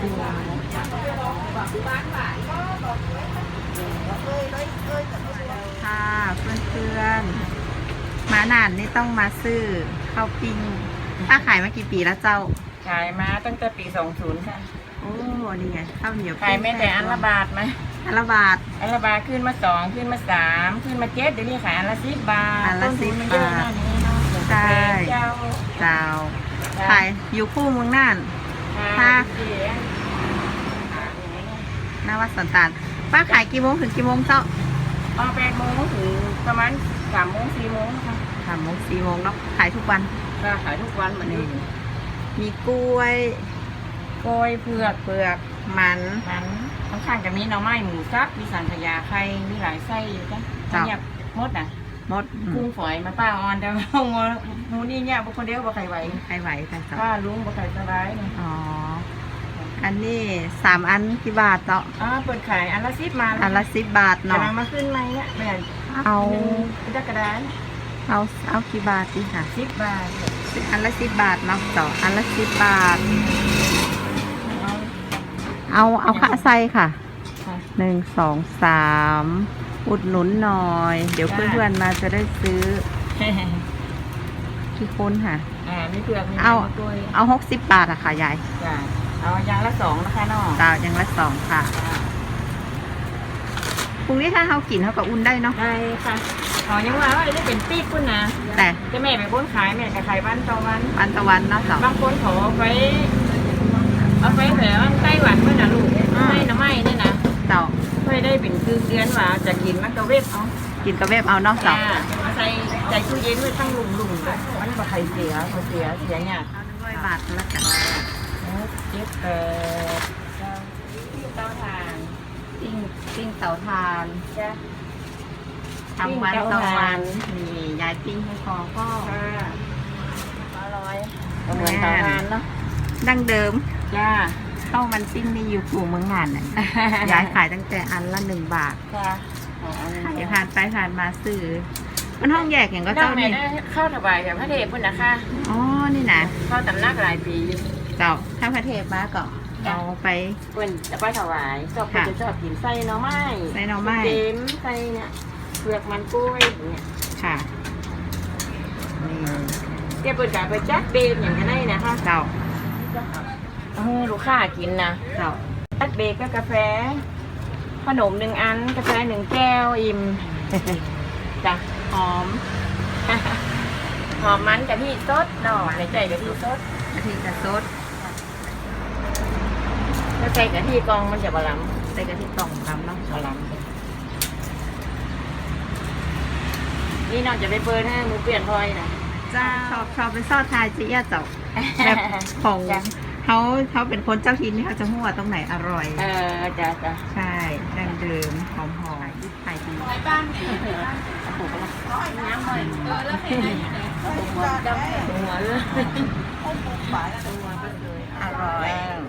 ครัวค่ะเพื่อนๆ มานานนี่ต้องมาซื้อข้าวปิ้งป้าขายมากี่ปีแล้วเจ้า ขายมาตั้งแต่ปี 20 ค่ะ โอ้นี่ไงข้าวเหนียวขายไม่แต่อันละบาทไหมอันละบาทอันละบาทขึ้นมาสองขึ้นมาสามขึ้นมาเจ็ดเดี๋ยวนี้ขายอันละสิบบาทอันละต้ทุมันเยอะ10บาทนะนี่เนาะใช่เจ้าเจ้าขายอยู่คู่เมืองน่านค่ะค่ะเสียห น้าวัดสันตานป้าขายกี่โมงถึงกี่โมงเจ้าเอาแปดโมงถึงประมาณสามโมงสี่โมงค่ะสามโมงสี่โมงเนาะขายทุกวันก็ขายทุกวันเหมือนนี่นี้มีกล้วย กล้วยเผือกเปลือกมันมันข้างๆจะมีหน่อไม้หมูสับมีสังขยาไข่มีหลายไส้อยู่จ้ะจ้ะเนี่ยมดอะมดอืกุ้มงฝอยมาป้าออนแต่ว่าเอางูหมูนี่เนี่ยบุคคลเดียวบ่ใครไหวใครไหวใครเจ้าป้าลุงบ่ใครสบายนี่อ๋อ อันนี้สามอันกี่บาทเจ้าอ่าเปิดขายอันละสิบมาอันละสิบบาทเนาะเนาะมาขึ้นไหมเนี่ยแม่นเอากระดาษกระดานเอาเอากี่บาทดีค่ะ สิบบาทอันละสิบบาทเนาะเจ้าอันละสิบบาท เอาเอาเอาค่าไส้ค่ะค่ะ หนึ่งสองสามอุดหนุนหน่อย เดี๋ยวได้ เพื่อนๆมาจะได้ซื้อกี่คนค่ะ อ่ามีเผือกมีเอามะกล้วยเอาหกสิบบาทอะค่ะยาย จ้ะ เอาอย่างละสองนะคะน้องตายังละสองค่ะพรุ่งนี้ถ้าเขากินเขาก็อุ่นได้เนาะได้ค่ะอ๋อยังว่าว่าได้เป็นปีกพุ่นนะแต่จะแม่ไปพ้นขายแม่จะขายวันต่อวันวันตะวันเนาะเจ้าบางคนขอไปเอาไปแผลว่าไต้หวันเมื่อน่ะลูกอ่าไม่นะไม่เนี่ยนะเจ้าไม่ได้เป็นคือเดือนว่าจะกินมันก็เวฟเอากินกระเวบเอาเนาะเจ้าจ้ามาใส่ใส่ตู้เย็นไว้ตั้งลุมลุมๆด้วยมันบ่ใครเสียเขาเสียเสียเนี่ยเอาหนึ่งร้อยบาทแล้ว กันเจ็ดแปดเก้าที่เต้าทานปิ้งปิ้งเตาทานจ้ะ ทำวันปิ้งต่อเตาวัถ่านน นี่ยายปิ้งให้พอก็ ค่ะอร่อยก็เหมือนเต้าทานเนาะดั้งเดิมจ้าข้าวมันปิ้งนี่อยู่ปู่เมืองงานน่ะ ยายขายตั้งแต่อันละหนึ่งบาทจ้าเอาอันนี้ขายผ่านไปผ่านมาซื้อ มันห้องแยกอย่างก็ เจ้าเจ้าแม่นี่ได้เข้าถวายกับพระเดชพุ่นนะคะอ๋อนี่นะเข้าตำนักหลายปีเจ้าถ้าพระเทพมาก็เอาไป เพิ่นจะไปถวายชอบเพิ่นจะชอบกินไส้หน่อไม้ไส้หน่อไม้เต็มไส้เนี่ยเปลือกมันกล้วยอย่างเนี่ยค่ะนี่แกเปิดกาไปจัดเบรกอย่างกันได้นะคะเจ้าเออลูกค้ากินนะเจ้าจัดเบรกก็กาแฟ ขนมหนึ่งอันกาแฟหนึ่งแก้วอิ่มจ้ะหอมหอมมันกะทิสดหน่อในใจกะทิสด กะทิกระซด ถ้าใส่กะทิกองมันจะบะหลใส่กะทิกล่องดำเนาะำบะหลำนี่น้องจะไปเปิดให้มือเปลี่ยนพลอยนะจ้าชอบชอบเป็นซอสไทยจีอะเจ้าแบบของจ้ะเขาเขาเป็นคนเจ้าถิ่นนี่เขาจะหัวตรงไหนอร่อย เออจ้ะจ้ะใช่ดั้งเดิมหอมหอมไทยดีถูกปะล่ะน้ำหน่อยเออแล้วเห็นไหมหัวดำหัวเลยอร่อย